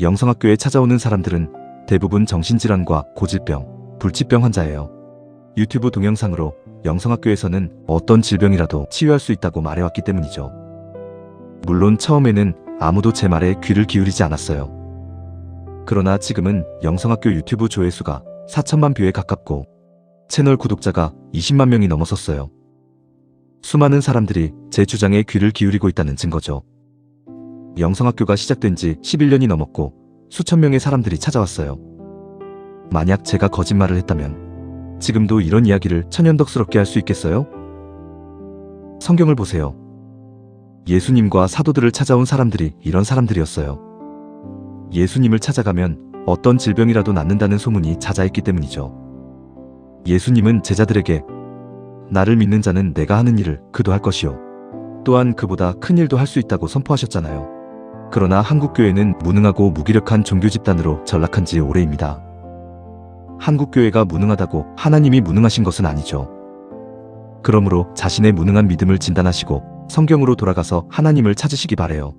영성학교에 찾아오는 사람들은 대부분 정신질환과 고질병, 불치병 환자예요. 유튜브 동영상으로 영성학교에서는 어떤 질병이라도 치유할 수 있다고 말해왔기 때문이죠. 물론 처음에는 아무도 제 말에 귀를 기울이지 않았어요. 그러나 지금은 영성학교 유튜브 조회수가 4천만 뷰에 가깝고 채널 구독자가 20만 명이 넘어섰어요. 수많은 사람들이 제 주장에 귀를 기울이고 있다는 증거죠. 영성학교가 시작된 지 11년이 넘었고 수천 명의 사람들이 찾아왔어요. 만약 제가 거짓말을 했다면 지금도 이런 이야기를 천연덕스럽게 할 수 있겠어요? 성경을 보세요. 예수님과 사도들을 찾아온 사람들이 이런 사람들이었어요. 예수님을 찾아가면 어떤 질병이라도 낫는다는 소문이 자자했기 때문이죠. 예수님은 제자들에게 나를 믿는 자는 내가 하는 일을 그도 할 것이요. 또한 그보다 큰 일도 할 수 있다고 선포하셨잖아요. 그러나 한국교회는 무능하고 무기력한 종교 집단으로 전락한 지 오래입니다. 한국교회가 무능하다고 하나님이 무능하신 것은 아니죠. 그러므로 자신의 무능한 믿음을 진단하시고 성경으로 돌아가서 하나님을 찾으시기 바래요.